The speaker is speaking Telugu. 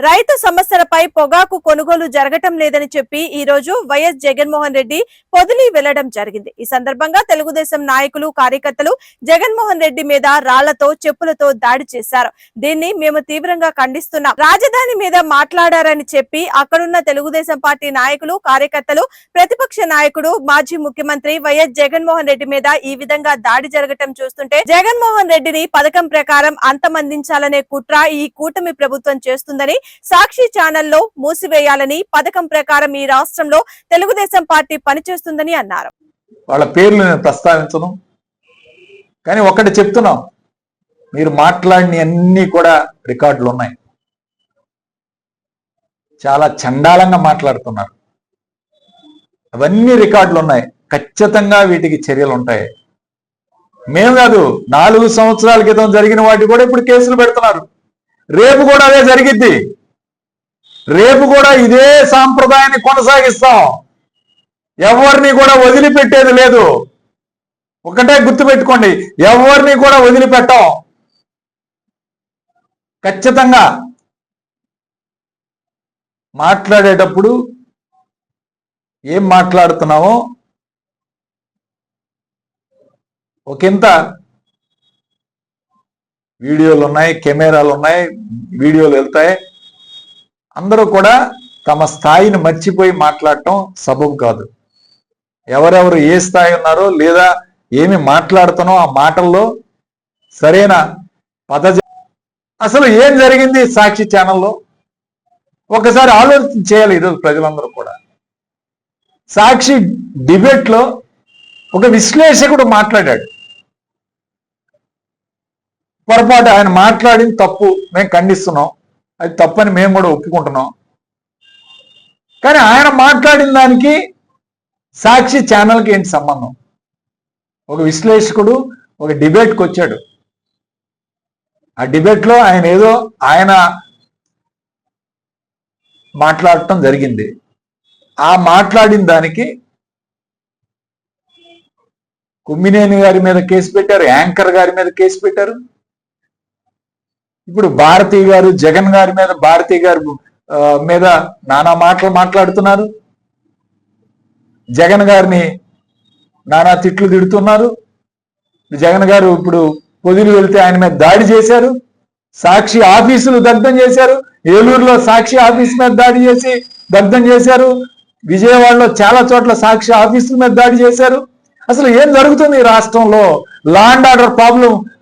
రైతు సమస్యలపై పొగాకు కొనుగోలు జరగటం లేదని చెప్పి ఈ రోజు వైఎస్ జగన్మోహన్ రెడ్డి పొదిలి వెళ్ళడం జరిగింది. ఈ సందర్భంగా తెలుగుదేశం నాయకులు కార్యకర్తలు జగన్మోహన్ రెడ్డి మీద రాళ్ళతో చెప్పులతో దాడి చేశారు. దీన్ని మేము తీవ్రంగా ఖండిస్తున్నాం. రాజధాని మీద మాట్లాడారని చెప్పి అక్కడున్న తెలుగుదేశం పార్టీ నాయకులు కార్యకర్తలు ప్రతిపక్ష నాయకుడు మాజీ ముఖ్యమంత్రి వైఎస్ జగన్మోహన్ రెడ్డి మీద ఈ విధంగా దాడి జరగటం చూస్తుంటే జగన్మోహన్ రెడ్డిని పథకం ప్రకారం అంతమందించాలనే కుట్ర ఈ కూటమి ప్రభుత్వం చేస్తుందని సాక్షి ఛానల్లో మూసివేయాలని పథకం ప్రకారం ఈ రాష్ట్రంలో తెలుగుదేశం పార్టీ పనిచేస్తుందని అన్నారు. వాళ్ళ పేర్లు నేను ప్రస్తావించను. కానీ ఒకటి చెప్తున్నాం. మీరు మాట్లాడిన అన్ని కూడా రికార్డులు ఉన్నాయి. చాలా చండాలంగా మాట్లాడుతున్నారు. అవన్నీ రికార్డులు ఉన్నాయి. ఖచ్చితంగా వీటికి చర్యలు ఉంటాయి. మేము కాదు నాలుగు సంవత్సరాల క్రితం జరిగిన వాటి కూడా ఇప్పుడు కేసులు పెడుతున్నారు. రేపు కూడా అదే జరిగిద్ది. రేపు కూడా ఇదే సాంప్రదాయాన్ని కొనసాగిస్తాం. ఎవరిని కూడా వదిలిపెట్టేది లేదు. ఒకటే గుర్తుపెట్టుకోండి ఎవరిని కూడా వదిలిపెట్టం. ఖచ్చితంగా మాట్లాడేటప్పుడు ఏం మాట్లాడుతున్నామో ఒకంత వీడియోలు ఉన్నాయి కెమెరాలు ఉన్నాయి వీడియోలు వెళ్తాయి. అందరూ కూడా తమ స్థాయిని మర్చిపోయి మాట్లాడటం సబబు కాదు. ఎవరెవరు ఏ స్థాయి ఉన్నారో లేదా ఏమి మాట్లాడుతానో ఆ మాటల్లో సరైన పద అసలు ఏం జరిగింది సాక్షి ఛానల్లో? ఒకసారి ఆలోచన చేయాలి ఈరోజు ప్రజలందరూ కూడా. సాక్షి డిబేట్లో ఒక విశ్లేషకుడు మాట్లాడాడు. పొరపాటు ఆయన మాట్లాడింది తప్పు మేము ఖండిస్తున్నాం. అది తప్పని మేము కూడా ఒప్పుకుంటున్నాం. కానీ ఆయన మాట్లాడిన దానికి సాక్షి ఛానల్కి ఏంటి సంబంధం? ఒక విశ్లేషకుడు ఒక డిబేట్కి వచ్చాడు. ఆ డిబేట్లో ఆయన ఏదో ఆయన మాట్లాడటం జరిగింది. ఆ మాట్లాడిన దానికి కుమ్మినేని గారి మీద కేసు పెట్టారు యాంకర్ గారి మీద కేసు పెట్టారు. ఇప్పుడు భారతి గారు జగన్ గారి మీద భారతి గారి మీద నానా మాటలు మాట్లాడుతున్నారు. జగన్ గారిని నానా తిట్లు తిడుతున్నారు. జగన్ గారు ఇప్పుడు పొదిలి వెళ్తే ఆయన మీద దాడి చేశారు. సాక్షి ఆఫీసులు దగ్ధం చేశారు. ఏలూరులో సాక్షి ఆఫీస్ మీద దాడి చేసి దగ్ధం చేశారు. విజయవాడలో చాలా చోట్ల సాక్షి ఆఫీసుల మీద దాడి చేశారు. అసలు ఏం జరుగుతుంది ఈ రాష్ట్రంలో? Law and order problem